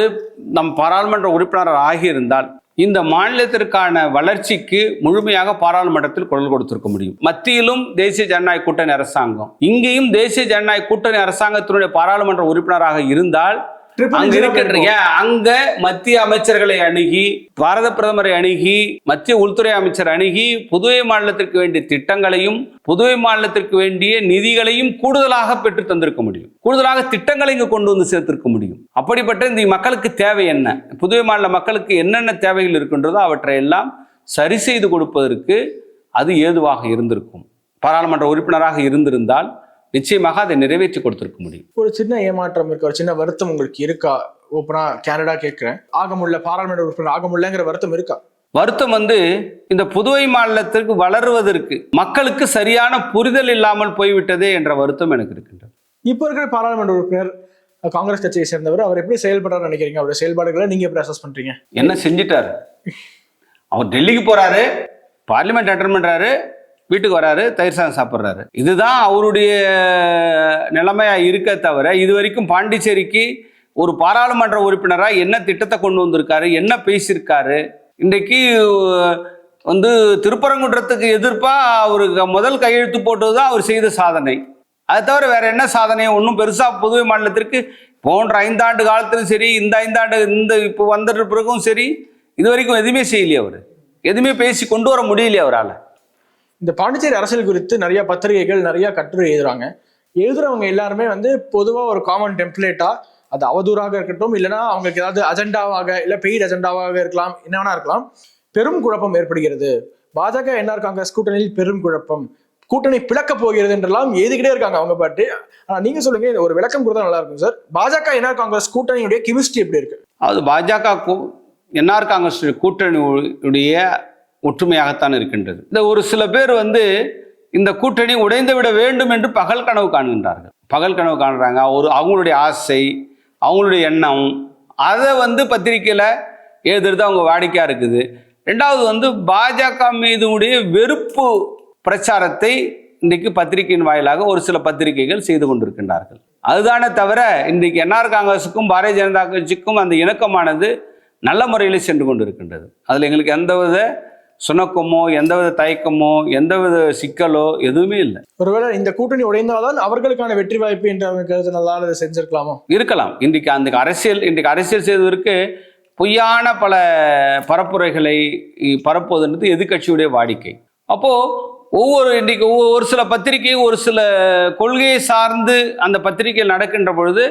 நம் பாராளுமன்ற உறுப்பினர் ஆகியிருந்தால் இந்த மாநிலத்திற்கான வளர்ச்சிக்கு முழுமையாக பாராளுமன்றத்தில் குரல் கொடுத்திருக்க முடியும். மத்தியிலும் தேசிய ஜனநாயக கூட்டணி அரசாங்கம். இங்கேயும் தேசிய ஜனநாயக கூட்டணி அரசாங்கத்தினுடைய பாராளுமன்ற உறுப்பினராக இருந்தால் அங்க zero இருக்கின்ற இருக்கும். ஏன்? அங்க மத்திய அமைச்சர்களை அணுகி பாரத பிரதமரை அணுகி மத்திய உள்துறை அமைச்சர் அணுகி புதுவை மாநிலத்திற்கு வேண்டிய திட்டங்களையும் புதுவை மாநிலத்திற்கு வேண்டிய நிதிகளையும் கூடுதலாக பெற்று தந்திருக்க முடியும். கூடுதலாக திட்டங்களை இங்கு கொண்டு வந்து சேர்த்திருக்க முடியும். அப்படிப்பட்ட இந்த மக்களுக்கு தேவை என்ன? புதுவை மாநில மக்களுக்கு என்னென்ன தேவைகள் இருக்கின்றதோ அவற்றை எல்லாம் சரி செய்து கொடுப்பதற்கு அது ஏதுவாக இருந்திருக்கும். பாராளுமன்ற உறுப்பினராக இருந்திருந்தால் நிச்சயமாக அதை நிறைவேற்றி கொடுத்திருக்க முடியும். ஒரு சின்ன ஏமாற்றம் இருக்கு? ஒரு சின்ன வருத்தம் உங்களுக்கு இருக்கா? ஓப்பனா கேனடா கேட்கிறேன். ஆக முடியல பாராளுமன்ற உறுப்பினர் ஆக முடியலங்கிற வருத்தம் இருக்கா? வருத்தம் வந்து இந்த புதுவை மாநிலத்திற்கு வளருவதற்கு மக்களுக்கு சரியான புரிதல் இல்லாமல் போய்விட்டதே என்ற வருத்தம் எனக்கு இருக்கின்றது. இப்போ இருக்கிற பாராளுமன்ற உறுப்பினர் காங்கிரஸ் கட்சியை சேர்ந்தவர் அவர் எப்படி செயல்படுறாரு நினைக்கிறீங்க? அவருடைய செயல்பாடுகளை நீங்க எப்படி அசஸ் பண்றீங்க? என்ன செஞ்சிட்டாரு? அவர் டெல்லிக்கு போறாரு பார்லிமெண்ட் அட்டன் பண்றாரு வீட்டுக்கு வராரு தயிர் சாதம் சாப்பிட்றாரு. இதுதான் அவருடைய நிலைமையாக இருக்க தவிர இது வரைக்கும் பாண்டிச்சேரிக்கு ஒரு பாராளுமன்ற உறுப்பினராக என்ன திட்டத்தை கொண்டு வந்திருக்காரு என்ன பேசியிருக்காரு இன்றைக்கு வந்து திருப்பரங்குன்றத்துக்கு எதிர்ப்பாக அவருக்கு முதல் கையெழுத்து போட்டது தான் அவர் செய்த சாதனை. அது தவிர வேற என்ன சாதனை ஒன்றும் பெருசாக புதுவை மாநிலத்திற்கு போன்ற ஐந்தாண்டு காலத்திலும் சரி இந்த ஐந்தாண்டு இந்த இப்போ வந்துட்டு பிறகும் சரி இது வரைக்கும் எதுவுமே செய்யலையே அவர். எதுவுமே பேசி கொண்டு வர முடியலையே அவரால். இந்த பாண்டிச்சேரி அரசியல் குறித்து நிறைய பத்திரிகைகள் நிறைய கட்டுரை எழுதுறாங்க. எழுதுறவங்க எல்லாருமே வந்து பொதுவா ஒரு காமன் டெம்ப்ளேட்டா அது அவதூறாக இருக்கட்டும் இல்லைன்னா அவங்களுக்கு ஏதாவது அஜெண்டாவாக இல்ல பெய்ட் அஜெண்டாவாக இருக்கலாம் என்ன வேணா இருக்கலாம். பெரும் குழப்பம் ஏற்படுகிறது. பாஜக என்ஆர் காங்கிரஸ் கூட்டணியில் பெரும் குழப்பம். கூட்டணி பிளக்க போகிறது என்றெல்லாம் எழுதிக்கிட்டே இருக்காங்க அவங்க பாட்டு. ஆனா நீங்க சொல்லுங்க இது ஒரு விளக்கம் கொடுத்தா நல்லா இருக்கும் சார். பாஜக என்ஆர் காங்கிரஸ் கூட்டணியுடைய கெமிஸ்ட்ரி எப்படி இருக்கு? அது பாஜக கூ- என்ஆர் காங்கிரஸ் கூட்டணியுடைய ஒற்றுமையாகத்தான் இருக்கின்றது. இந்த ஒரு சில பேர் வந்து இந்த கூட்டணி உடைந்து விட வேண்டும் என்று பகல் கனவு காண்கின்றார்கள். பகல் கனவு காணுறாங்க. ஒரு அவங்களுடைய ஆசை அவங்களுடைய எண்ணம் அதை வந்து பத்திரிக்கையில் எழுதுறது அவங்க வாடிக்கையாக இருக்குது. ரெண்டாவது வந்து பாஜக மீது உடைய வெறுப்பு பிரச்சாரத்தை இன்றைக்கு பத்திரிகையின் வாயிலாக ஒரு சில பத்திரிகைகள் செய்து கொண்டிருக்கின்றார்கள். அதுதானே தவிர இன்றைக்கு என்ஆர் காங்கிரஸுக்கும் பாரதிய ஜனதா கட்சிக்கும் அந்த இணக்கமானது நல்ல முறையில் சென்று கொண்டிருக்கின்றது. அதில் எங்களுக்கு எந்தவித சுணக்கமோ எந்தவித தயக்கமோ எந்தவித சிக்கலோ எதுவுமே இல்லை. ஒருவேளை இந்த கூட்டணி உடைந்தால்தான் அவர்களுக்கான வெற்றி வாய்ப்பு என்று அவங்க கருதுனதால் இதை செஞ்சிருக்கலாமோ? இருக்கலாம். இன்றைக்கு அந்த அரசியல் இன்றைக்கு அரசியல் செய்வதற்கு பொய்யான பல பரப்புரைகளை பரப்புவதுன்றது எதிர்க்கட்சியுடைய வாடிக்கை. அப்போ ஒவ்வொரு இன்றைக்கு ஒரு சில பத்திரிகை ஒரு சில கொள்கையை சார்ந்து அந்த பத்திரிகையில் நடக்கின்ற பொழுது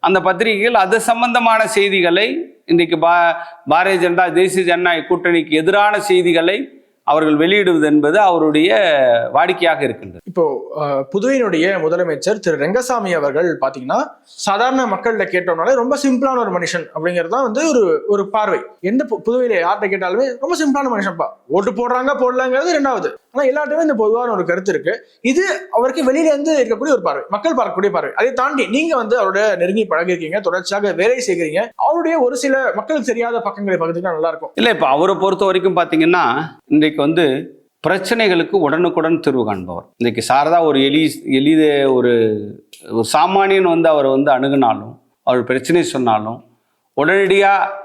அந்த பத்திரிகைகள் அது சம்பந்தமான செய்திகளை இன்றைக்கு பா பாரதிய ஜனதா தேசிய ஜனநாயக கூட்டணிக்கு எதிரான செய்திகளை அவர்கள் வெளியிடுவது என்பது அவருடைய வாடிக்கையாக இருக்கின்றது. இப்போ புதுவையினுடைய முதலமைச்சர் திரு ரெங்கசாமி அவர்கள் பாத்தீங்கன்னா சாதாரண மக்கள்கிட்ட கேட்டோம்னாலே ரொம்ப சிம்பிளான ஒரு மனுஷன் அப்படிங்கிறது தான் வந்து ஒரு ஒரு பார்வை. எந்த பு- புதுவையில யார்கிட்ட கேட்டாலுமே ரொம்ப சிம்பிளான மனுஷன்ப்பா ஓட்டு போடுறாங்க போடலாங்கிறது ரெண்டாவது. ஆனால் எல்லாருமே இந்த பொதுவான ஒரு கருத்து இருக்கு. இது அவருக்கு வெளியிலேருந்து இருக்கக்கூடிய ஒரு பார்வை. மக்கள் பார்க்கக்கூடிய பார்வை. அதை தாண்டி நீங்க வந்து அவரோட நெருங்கி பழகிருக்கீங்க தொடர்ச்சியாக வேலை செய்கிறீங்க. அவருடைய ஒரு சில மக்களுக்கு தெரியாத பக்கங்களை பகிர்ந்துக்கிட்டா நல்லா இருக்கும். இல்லை இப்போ அவரை பொறுத்த வரைக்கும் பார்த்தீங்கன்னா இன்றைக்கு வந்து பிரச்சனைகளுக்கு உடனுக்குடன் தீர்வு காண்பவர். இன்றைக்கு சாரதா ஒரு எளி எளித ஒரு ஒரு சாமானியன் வந்து அவர் வந்து அணுகுனாலும் அவர் பிரச்சனை சொன்னாலும் உடனடியாக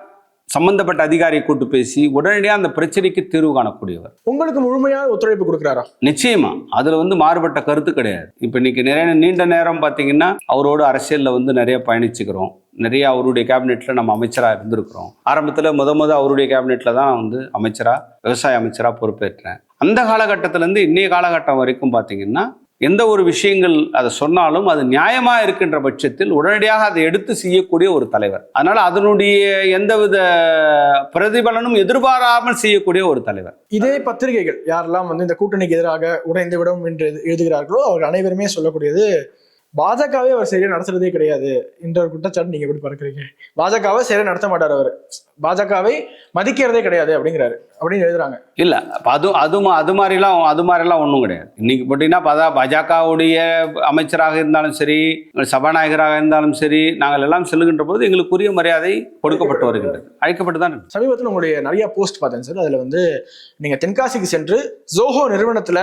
சம்பந்தப்பட்ட அதிகாரியை கூட்டு பேசி உடனடியாக அந்த பிரச்சனைக்கு தீர்வு காணக்கூடியவர். உங்களுக்கு முழுமையான ஒத்துழைப்பு கொடுக்குறாரா? நிச்சயமா. அதுல வந்து மாறுபட்ட கருத்து கிடையாது. இப்போ இன்னைக்கு நிறைய நீண்ட நேரம் பார்த்தீங்கன்னா அவரோட அரசியல்ல வந்து நிறைய பயணிச்சுக்கிறோம். நிறைய அவருடைய கேபினெட்ல நம்ம அமைச்சராக இருந்திருக்கிறோம். ஆரம்பத்தில் முத முத அவருடைய கேபினெட்ல தான் வந்து அமைச்சரா விவசாய அமைச்சரா பொறுப்பேற்றேன். அந்த காலகட்டத்தில இருந்து இன்னைய காலகட்டம் வரைக்கும் பார்த்தீங்கன்னா எந்த ஒரு விஷயங்கள் அதை சொன்னாலும் அது நியாயமாக இருக்கின்ற பட்சத்தில் உடனடியாக அதை எடுத்து செய்யக்கூடிய ஒரு தலைவர். அதனால் அதனுடைய எந்தவித பிரதிபலனும் எதிர்பாராமல் செய்யக்கூடிய ஒரு தலைவர். இதே பத்திரிகைகள் யாரெல்லாம் வந்து இந்த கூட்டணிக்கு எதிராக உடைந்து விடும் என்று எழுதுகிறார்களோ அவர்கள் அனைவருமே சொல்லக்கூடியது பாஜகவே அவர் சரியா நடத்துறதே கிடையாது. என்ற ஒரு குற்றச்சாட்டு நீங்க எப்படி பார்க்கறீங்க? பாஜகவை சரியா நடத்த மாட்டார் அவர். பாஜகவை மதிக்கிறதே கிடையாது அப்படிங்கிறாரு. அப்படின்னு எழுதுறாங்க. இல்லை அது அது அது மாதிரிலாம் அது மாதிரிலாம் ஒன்றும் கிடையாது. இன்னைக்கு பார்த்தீங்கன்னா பதா பாஜகவுடைய அமைச்சராக இருந்தாலும் சரி சபாநாயகராக இருந்தாலும் சரி நாங்கள் எல்லாம் செல்லுகின்ற போது எங்களுக்கு உரிய மரியாதை கொடுக்கப்பட்டு வருகின்றது. அழைக்கப்பட்டு தான். சமீபத்தில் உங்களுடைய நிறைய போஸ்ட் பார்த்தேன் சார். அதுல வந்து நீங்க தென்காசிக்கு சென்று ஜோஹோ நிறுவனத்துல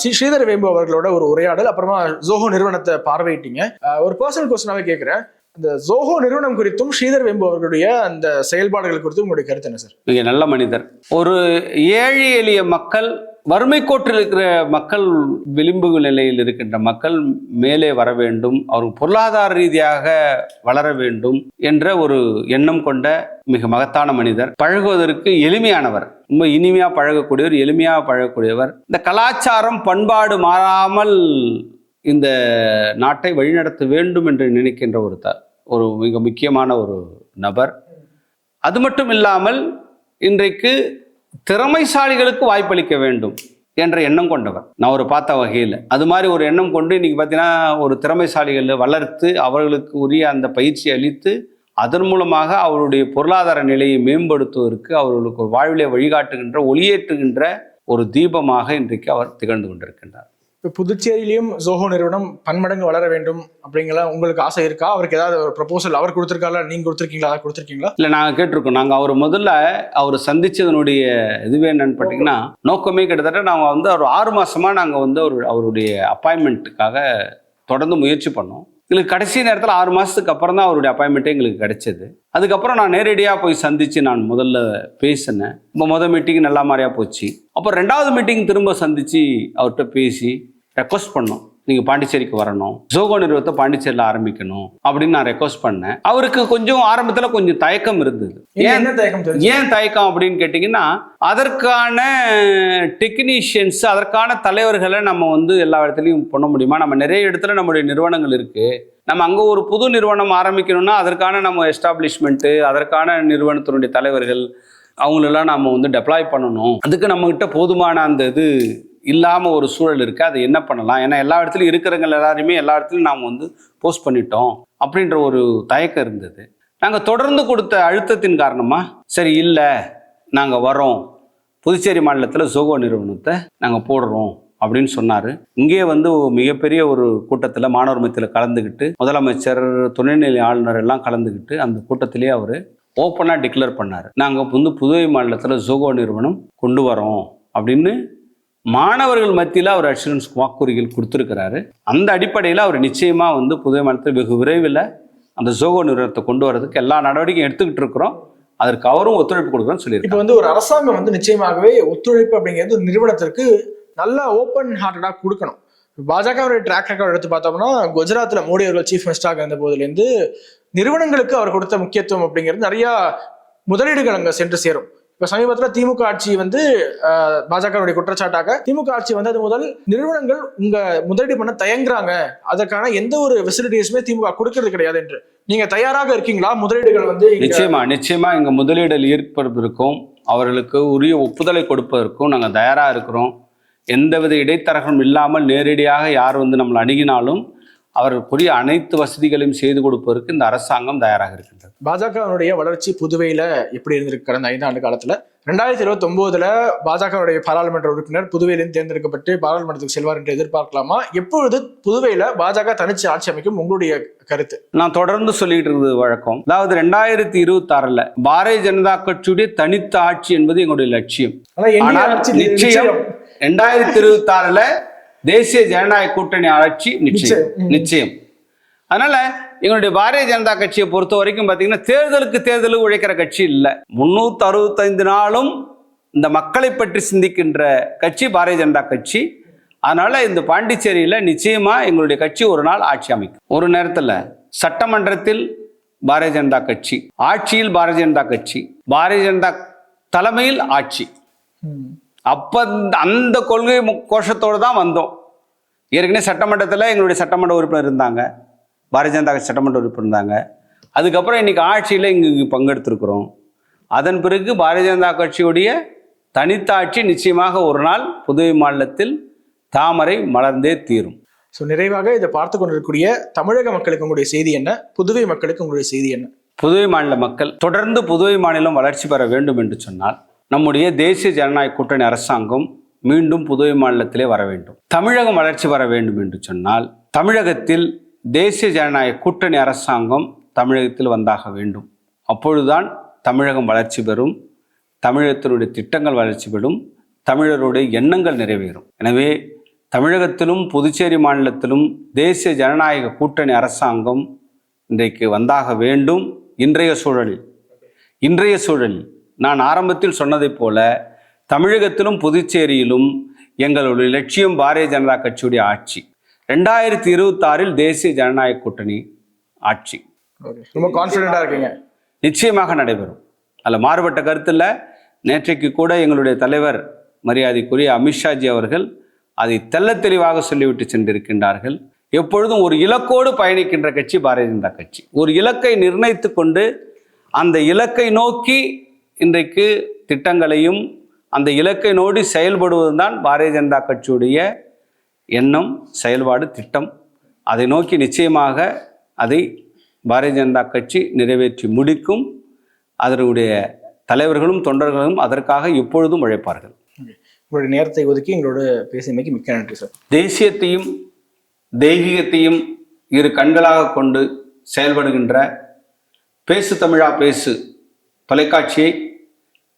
ஸ்ரீ ஸ்ரீதர் வேம்பு அவர்களோட ஒரு உரையாடல் அப்புறமா ஜோஹோ நிறுவனத்தை பார்வையிட்டீங்க. ஒரு பர்சனல் கொஸ்டினாவே கேட்குறேன் இந்த ஜோஹோ நிறுவனம் குறித்தும் ஸ்ரீதர் வேம்பு அவர்களுடைய அந்த செயல்பாடுகள் குறித்தும் உங்களுடைய கருத்து என்ன சார் மிக நல்ல மனிதர். ஒரு ஏழை எளிய மக்கள் வறுமை கோட்டில் இருக்கிற மக்கள் விளிம்பு நிலையில் இருக்கின்ற மக்கள் மேலே வர வேண்டும் அவர் பொருளாதார ரீதியாக வளர வேண்டும் என்ற ஒரு எண்ணம் கொண்ட மிக மகத்தான மனிதர் பழகுவதற்கு எளிமையானவர் ரொம்ப இனிமையாக பழகக்கூடியவர் எளிமையாக பழகக்கூடியவர். இந்த கலாச்சாரம் பண்பாடு மாறாமல் இந்த நாட்டை வழிநடத்த வேண்டும் என்று நினைக்கின்ற ஒரு த ஒரு மிக முக்கியமான ஒரு நபர். அது மட்டும் இல்லாமல் இன்றைக்கு திறமைசாலிகளுக்கு வாய்ப்பளிக்க வேண்டும் என்ற எண்ணம் கொண்டவர். நான் ஒரு பார்த்த வகையில். அது மாதிரி ஒரு எண்ணம் கொண்டு இன்னைக்கு பார்த்தீங்கன்னா ஒரு திறமைசாலிகளை வளர்த்து அவர்களுக்கு உரிய அந்த பயிற்சி அளித்து அதன் மூலமாக அவருடைய பொருளாதார நிலையை மேம்படுத்துவதற்கு அவர்களுக்கு ஒரு வாழ்விலை வழிகாட்டுகின்ற ஒளியேற்றுகின்ற ஒரு தீபமாக இன்றைக்கு அவர் திகழ்ந்து கொண்டிருக்கின்றார். இப்போ புதுச்சேரியிலையும் ஜோஹோ நிறுவனம் பன்மடங்கு வளர வேண்டும் அப்படிங்கிற உங்களுக்கு ஆசை இருக்கா? அவருக்கு ஏதாவது ஒரு ப்ரொபோசல் அவர் கொடுத்துருக்காரா? நீங்க கொடுத்துருக்கீங்களா? அதை கொடுத்துருக்கீங்களா? இல்லை நாங்கள் கேட்டிருக்கோம். நாங்கள் அவர் முதல்ல அவர் சந்திச்சதனுடைய இதுவே என்னன்னு பார்த்தீங்கன்னா நோக்கமே கிட்டத்தட்ட நாங்கள் வந்து ஒரு ஆறு மாசமா நாங்கள் வந்து அவர் அவருடைய அப்பாயின்மெண்ட்டுக்காக தொடர்ந்து முயற்சி பண்ணோம். எங்களுக்கு கடைசி நேரத்தில் ஆறு மாதத்துக்கு அப்புறம் தான் அவருடைய அப்பாயின்மெண்ட்டே எங்களுக்கு கிடைச்சது. அதுக்கப்புறம் நான் நேரடியாக போய் சந்தித்து நான் முதல்ல பேசினேன். இப்போ முதல் மீட்டிங் நல்லா மாதிரியாக போச்சு. அப்போ ரெண்டாவது மீட்டிங் திரும்ப சந்தித்து அவர்கிட்ட பேசி ரெக்வஸ்ட் பண்ணோம். நீங்கள் பாண்டிச்சேரிக்கு வரணும். ஜோகோ நிறுவனத்தை பாண்டிச்சேரியில் ஆரம்பிக்கணும் அப்படின்னு நான் ரெக்வஸ்ட் பண்ணேன். அவருக்கு கொஞ்சம் ஆரம்பத்தில் கொஞ்சம் தயக்கம் இருந்தது. ஏன் தயக்கம் ஏன் தயக்கம் அப்படின்னு கேட்டிங்கன்னா அதற்கான டெக்னீஷியன்ஸ் அதற்கான தலைவர்களை நம்ம வந்து எல்லா இடத்துலையும் பண்ண முடியுமா? நம்ம நிறைய இடத்துல நம்முடைய நிறுவனங்கள் இருக்கு. நம்ம அங்கே ஒரு புது நிறுவனம் ஆரம்பிக்கணும்னா அதற்கான நம்ம எஸ்டாப்ளிஷ்மெண்ட்டு அதற்கான நிறுவனத்தினுடைய தலைவர்கள் அவங்களெல்லாம் நாம் வந்து டெப்ளாய் பண்ணணும். அதுக்கு நம்மக்கிட்ட போதுமான அந்த இது இல்லாமல் ஒரு சூழல் இருக்குது அதை என்ன பண்ணலாம்? ஏன்னா எல்லா இடத்துலையும் இருக்கிறவங்க எல்லாருமே எல்லா இடத்துலையும் நாம் வந்து போஸ்ட் பண்ணிட்டோம் அப்படின்ற ஒரு தயக்கம் இருந்தது. நாங்கள் தொடர்ந்து கொடுத்த அழுத்தத்தின் காரணமாக சரி இல்லை. நாங்கள் வரோம் புதுச்சேரி மாநிலத்தில் ஜோகோ நிறுவனத்தை நாங்கள் போடுறோம் அப்படின்னு சொன்னார். இங்கே வந்து மிகப்பெரிய ஒரு கூட்டத்தில் மாணவர் மத்தியில் கலந்துக்கிட்டு முதலமைச்சர் துணைநிலை ஆளுநர் எல்லாம் கலந்துக்கிட்டு அந்த கூட்டத்திலே அவர் ஓப்பனாக டிக்ளேர் பண்ணார். நாங்கள் வந்து புதுவை மாநிலத்தில் ஜோகோ நிறுவனம் கொண்டு வரோம் அப்படின்னு மாணவர்கள் மத்தியில் அவர் அஷூரன்ஸ் வாக்குறுதிகள் கொடுத்துருக்கிறாரு. அந்த அடிப்படையில் அவர் நிச்சயமாக வந்து புதுவை மாநிலத்தில் வெகு விரைவில் அந்த ஜோகோ நிறுவனத்தை கொண்டு வரதுக்கு எல்லா நடவடிக்கையும் எடுத்துக்கிட்டு இருக்கிறோம். அதற்கு அவரும் ஒத்துழைப்பு கொடுக்குறேன்னு இப்போ வந்து ஒரு அரசாங்கம் வந்து நிச்சயமாகவே ஒத்துழைப்பு அப்படிங்கிறது ஒரு நிறுவனத்திற்கு நல்லா ஓப்பன் ஹார்ட்டடாக கொடுக்கணும். பாஜகவுடைய ட்ராக் ரெக்கார்டு எடுத்து பார்த்தோம்னா குஜராத்தில் மோடி அவர்கள் சீஃப் மினிஸ்டராக இருந்த போதுலேருந்து நிறுவனங்களுக்கு அவர் கொடுத்த முக்கியத்துவம் அப்படிங்கிறது நிறைய முதலீடுகள் அங்க சென்று சேரும். இப்ப சமீபத்துல திமுக ஆட்சி வந்து பாஜகவுடைய குற்றச்சாட்டாக திமுக ஆட்சி வந்து அது முதல் நிறுவனங்கள் உங்க முதலீடு பண்ண தயங்குறாங்க. அதற்கான எந்த ஒரு ஃபெசிலிட்டிஸுமே திமுக கொடுக்கறது கிடையாது என்று. நீங்க தயாராக இருக்கீங்களா? முதலீடுகள் வந்து நிச்சயமா நிச்சயமா இங்க முதலீடுகள் ஈர்ப்பதற்கும் அவர்களுக்கு உரிய ஒப்புதலை கொடுப்பதற்கும் நாங்க தயாரா இருக்கிறோம். எந்தவித இடைத்தரகம் இல்லாமல் நேரடியாக யார் வந்து நம்மளை அணுகினாலும் அவர்களுக்குரிய அனைத்து வசதிகளையும் செய்து கொடுப்பதற்கு இந்த அரசாங்கம் தயாராக இருக்கின்றது. பாஜகவினுடைய வளர்ச்சி புதுவையில எப்படி இருந்திருக்கு கடந்த ஐந்தாண்டு காலத்துல? ரெண்டாயிரத்தி இருபத்தி ஒன்பதுல பாஜகவுடைய பாராளுமன்ற உறுப்பினர் புதுவையிலிருந்து தேர்ந்தெடுக்கப்பட்டு பாராளுமன்றத்துக்கு செல்வார் என்று எதிர்பார்க்கலாமா? எப்பொழுது புதுவையில பாஜக தனிச்சு ஆட்சி அமைக்கும் உங்களுடைய கருத்து? நான் தொடர்ந்து சொல்லிட்டு இருக்கிறது வழக்கம். அதாவது ரெண்டாயிரத்தி இருபத்தி ஆறுல பாரதிய ஜனதா கட்சியுடைய தனித்த ஆட்சி என்பது எங்களுடைய லட்சியம். நிச்சயம் ரெண்டாயிரத்தி இருபத்தி ஆறுல தேசிய ஜனநாயக கூட்டணி ஆட்சி நிச்சயம். நிச்சயம். அதனால எங்களுடைய பாரதிய ஜனதா கட்சியை பொறுத்த வரைக்கும் பாத்தீங்கன்னா தேர்தலுக்கு தேர்தலுக்கு உழைக்கிற கட்சி இல்லை. முன்னூத்தி அறுபத்தைந்து நாளும் இந்த மக்களை பற்றி சிந்திக்கின்ற கட்சி பாரதிய ஜனதா கட்சி. அதனால இந்த பாண்டிச்சேரியில நிச்சயமா எங்களுடைய கட்சி ஒரு நாள் ஆட்சி அமைக்கும். ஒரு நேரத்துல சட்டமன்றத்தில் பாரதிய ஜனதா கட்சி ஆட்சியில் பாரதிய ஜனதா கட்சி பாரதிய ஜனதா தலைமையில் ஆட்சி. அப்ப அந்த- கொள்கை கோஷத்தோடு தான் வந்தோம். ஏற்கனவே சட்டமன்றத்தில் எங்களுடைய சட்டமன்ற உறுப்பினர் இருந்தாங்க. பாரதிய ஜனதா சட்டமன்ற உறுப்பினர் இருந்தாங்க. அதுக்கப்புறம் இன்னைக்கு ஆட்சியில் இங்கு பங்கெடுத்திருக்கிறோம். அதன் பிறகு பாரதிய ஜனதா கட்சியுடைய தனித்த ஆட்சி நிச்சயமாக ஒரு நாள் புதுவை மாநிலத்தில் தாமரை மலர்ந்தே தீரும். ஸோ நிறைவாக இதை பார்த்து கொண்டிருக்கக்கூடிய தமிழக மக்களுக்கு உங்களுடைய செய்தி என்ன? புதுவை மக்களுக்கு உங்களுடைய செய்தி என்ன? புதுவை மாநில மக்கள் தொடர்ந்து புதுவை மாநிலம் வளர்ச்சி பெற வேண்டும் என்று சொன்னால் நம்முடைய தேசிய ஜனநாயக கூட்டணி அரசாங்கம் மீண்டும் புதுவை மாநிலத்திலே வர வேண்டும். தமிழகம் வளர்ச்சி வர வேண்டும் என்று சொன்னால் தமிழகத்தில் தேசிய ஜனநாயக கூட்டணி அரசாங்கம் தமிழகத்தில் வந்தாக வேண்டும். அப்பொழுதுதான் தமிழகம் வளர்ச்சி பெறும் தமிழகத்தினுடைய திட்டங்கள் வளர்ச்சி பெறும் தமிழருடைய எண்ணங்கள் நிறைவேறும். எனவே தமிழகத்திலும் புதுச்சேரி மாநிலத்திலும் தேசிய ஜனநாயக கூட்டணி அரசாங்கம் இன்றைக்கு வந்தாக வேண்டும். இன்றைய சூழலில் இன்றைய சூழலில் நான் ஆரம்பத்தில் சொன்னதைப் போல தமிழகத்திலும் புதுச்சேரியிலும் எங்களுடைய லட்சியம் பாரதிய ஜனதா கட்சியுடைய ஆட்சி. ரெண்டாயிரத்தி இருபத்தாறில் தேசிய ஜனநாயக கூட்டணி ஆட்சி. ரொம்ப கான்ஃபிடென்ட்டா இருக்கீங்க. நிச்சயமாக நடைபெறும். அதில் மாறுபட்ட கருத்தில் நேற்றைக்கு கூட எங்களுடைய தலைவர் மரியாதைக்குரிய அமித்ஷாஜி அவர்கள் அதை தெள்ளத் தெளிவாக சொல்லிவிட்டு சென்றிருக்கின்றார்கள். எப்பொழுதும் ஒரு இலக்கோடு பயணிக்கின்ற கட்சி பாரதிய ஜனதா கட்சி. ஒரு இலக்கை நிர்ணயித்து கொண்டு அந்த இலக்கை நோக்கி இன்றைக்கு திட்டங்களையும் அந்த இலக்கை நோடி செயல்படுவதுதான் பாரதிய ஜனதா கட்சியுடைய எண்ணம் செயல்பாடு திட்டம். அதை நோக்கி நிச்சயமாக அதை பாரதிய ஜனதா கட்சி நிறைவேற்றி முடிக்கும். அதனுடைய தலைவர்களும் தொண்டர்களும் அதற்காக எப்பொழுதும் உழைப்பார்கள். உங்களுடைய நேரத்தை ஒதுக்கி எங்களோட பேசியமைக்கு மிக்க நன்றி சார். தேசியத்தையும் தெய்வீகத்தையும் இரு கண்களாக கொண்டு செயல்படுகின்ற பேசு தமிழா பேசு தொலைக்காட்சியை